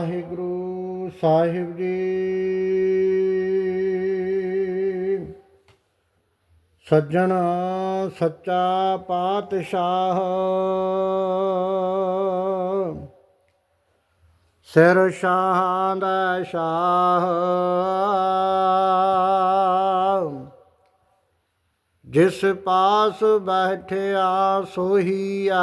ਵਾਹਿਗੁਰੂ ਸਾਹਿਬ ਜੀ। ਸੱਜਣ ਸੱਚਾ ਪਾਤਸ਼ਾਹ। ਸਿਰ ਸ਼ਾਹਾਂ ਦਾ ਸ਼ਾਹ। ਜਿਸ ਪਾਸ ਬੈਠਿਆ ਸੋਹੀਆ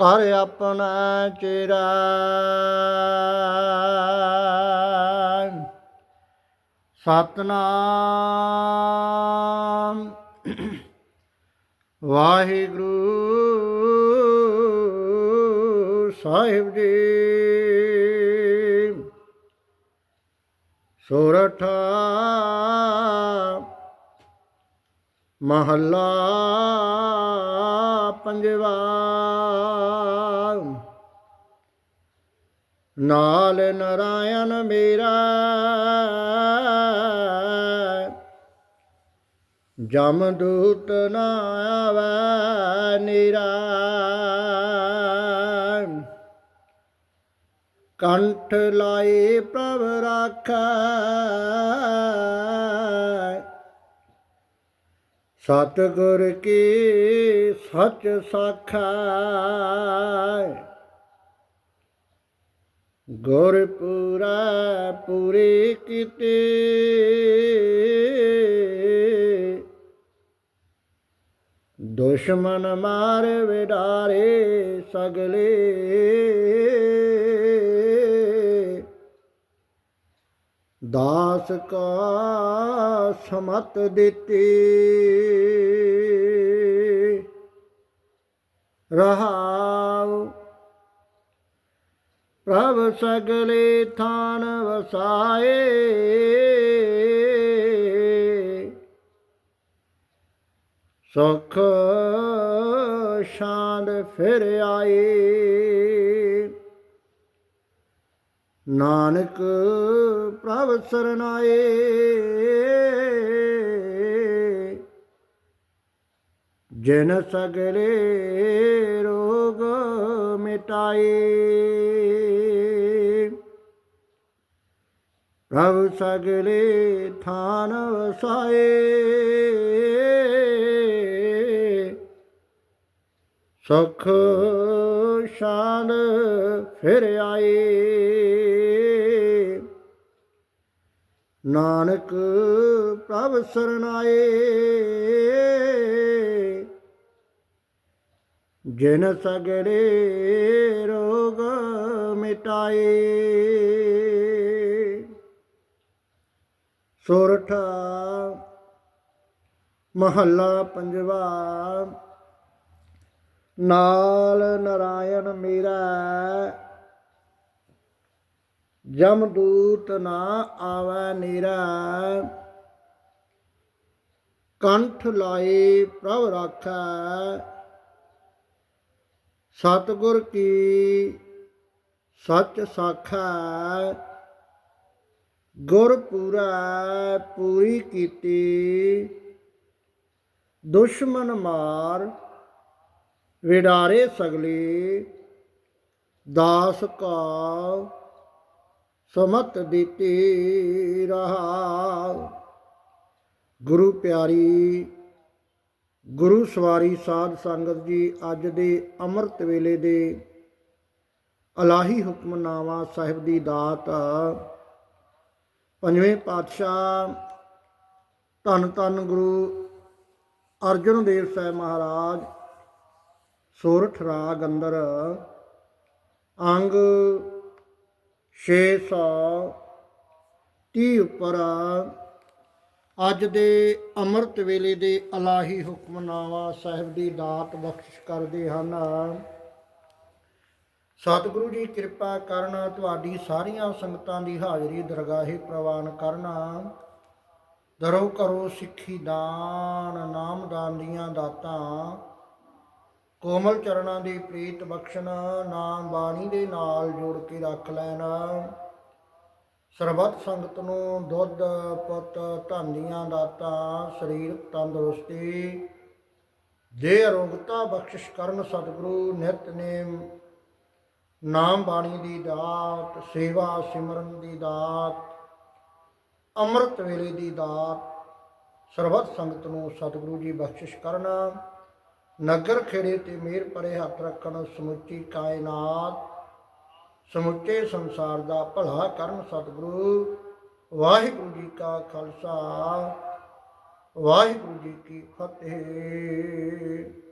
ਕਰ ਆਪਣਾ ਚੇਰਾ ਸਤਨਾਮ। ਵਾਹਿਗੁਰੂ ਸਾਹਿਬ ਜੀ। ਸੋਰਠ ਮਹੱਲਾ। ਪੰਜਵਾ। ਨਾਲ ਨਰਾਇਣ ਮੇਰਾ। ਜਮ ਦੂਤ ਨਾ ਆਵੈ ਨੀਰਾ। ਕੰਠ ਲਾਏ ਪ੍ਰਭ ਰਾਖੈ। ਸਤਿਗੁਰ ਕੀ ਸੱਚ ਸਾਖੈ। ਗੁਰਪੂਰਾ ਪੂਰੀ ਕੀਤੀ। ਦੁਸ਼ਮਨ ਮਾਰ ਵਿਡਾਰੇ ਸਗਲੇ। ਦਾਸ ਕਾ ਸਮਤ ਦਿੱਤੀ। ਰਹਾਉ ਪ੍ਰਭ ਸਗਲੇ ਥਾਨ ਵਸਾਏ। ਸੁਖ ਸ਼ਾਂਤ ਫਿਰ ਆਏ। ਨਾਨਕ ਪ੍ਰਭ ਸਰਨਾਏ ਜਿਨ ਸਗਲੇ ਰੋਗ ਮਿਟਾਏ। ਪ੍ਰਭ ਸਗਲੇ ਥਾਨ ਵਸਾਏ। ਸੁਖ ਸ਼ਾਨ ਫਿਰ ਆਏ। ਨਾਨਕ ਪ੍ਰਭ ਸਰਨਾਏ ਜਿਨ ਸਗਲੇ ਰੋਗ ਮਿਟਾਏ। ਸੁਰਠਾ ਮਹੱਲਾ ਪੰਜਵਾ। ਨਾਲ ਨਰਾਇਣ ਮੇਰਾ ਜਮਦੂਤ ਨਾ ਆਵੈ ਨੀਰਾ। ਕੰਠ ਲਾਏ ਪ੍ਰਭ ਰਾਖੈ। ਸਤਿਗੁਰ ਕੀ ਸੱਚ ਸਾਖੈ। ਗੁਰ ਪੂਰਾ ਪੂਰੀ ਕੀਤੀ। ਦੁਸ਼ਮਨ ਮਾਰ ਵਿਡਾਰੇ ਸਗਲੇ, ਦਾਸ ਕਾ ਸਮਤ ਦਿੱਤੀ ਰਹਾ ਗੁਰੂ ਪਿਆਰੀ, ਗੁਰੂ ਸਵਾਰੀ ਸਾਧ ਸੰਗਤ ਜੀ, ਅੱਜ ਦੇ ਅੰਮ੍ਰਿਤ ਵੇਲੇ ਦੇ ਅਲਾਹੀ ਹੁਕਮਨਾਮਾ ਸਾਹਿਬ ਦੀ ਦਾਤ ਪੰਜਵੇਂ ਪਾਤਸ਼ਾਹ ਧੰਨ ਧੰਨ ਗੁਰੂ ਅਰਜਨ ਦੇਵ ਸਾਹਿਬ ਮਹਾਰਾਜ ਸੋਰਠ ਰਾਗ ਅੰਦਰ। ਅੰਗ 630 ਉੱਪਰ। ਅੱਜ ਦੇ ਅੰਮ੍ਰਿਤ ਵੇਲੇ ਦੇ ਅਲਾਹੀ ਹੁਕਮਨਾਮਾ ਸਾਹਿਬ ਦੀ ਦਾਤ ਬਖਸ਼ ਕਰਦੇ ਹਨ। ਸਤਿਗੁਰੂ ਜੀ, ਕਿਰਪਾ ਕਰਨਾ ਤੁਹਾਡੀ ਸਾਰੀਆਂ ਸੰਗਤਾਂ ਦੀ ਹਾਜ਼ਰੀ ਦਰਗਾਹੇ ਪ੍ਰਵਾਨ ਕਰਨਾ। ਦਰੋ ਕਰੋ ਸਿੱਖੀ ਦਾਨ ਨਾਮ ਦਾਨ ਦੀਆਂ ਦਾਤਾਂ ਕੋਮਲ ਚਰਨਾਂ ਦੀ ਪ੍ਰੀਤ ਬਖਸ਼ਣ, ਨਾਮ ਬਾਣੀ ਦੇ ਨਾਲ ਜੋੜ ਕੇ ਰੱਖ ਲੈਣਾ। ਸਰਬੱਤ ਸੰਗਤ ਨੂੰ ਦੁੱਧ, ਪੁੱਤ ਧੰਦੀਆਂ ਦਾਤਾਂ ਸਰੀਰਕ ਤੰਦਰੁਸਤੀ। ਦੇ ਅਰੋਗਤਾ ਬਖਸ਼ਿਸ਼ ਕਰਨ ਸਤਿਗੁਰੂ ਨਿਤਨੇਮ ਨਾਮ ਬਾਣੀ ਦੀ ਦਾਤ, ਸੇਵਾ ਸਿਮਰਨ ਦੀ ਦਾਤ, ਅੰਮ੍ਰਿਤ ਵੇਲੇ ਦੀ ਦਾਤ, ਸਰਬੱਤ ਸੰਗਤ ਨੂੰ ਸਤਿਗੁਰੂ ਜੀ ਬਖਸ਼ਿਸ਼ ਕਰਨਾ। ਨਗਰ ਖੇੜੇ ਤੇ ਮਿਹਰ ਪਰੇ ਹੱਥ ਰੱਖਣ, ਸਮੁੱਚੀ ਕਾਇਨਾਤ, ਸਮੁੱਚੇ ਸੰਸਾਰ ਦਾ ਭਲਾ ਕਰਨ ਸਤਿਗੁਰੂ। ਵਾਹਿਗੁਰੂ ਜੀ ਕਾ ਖਾਲਸਾ, ਵਾਹਿਗੁਰੂ ਜੀ ਕੀ ਫਤਿਹ।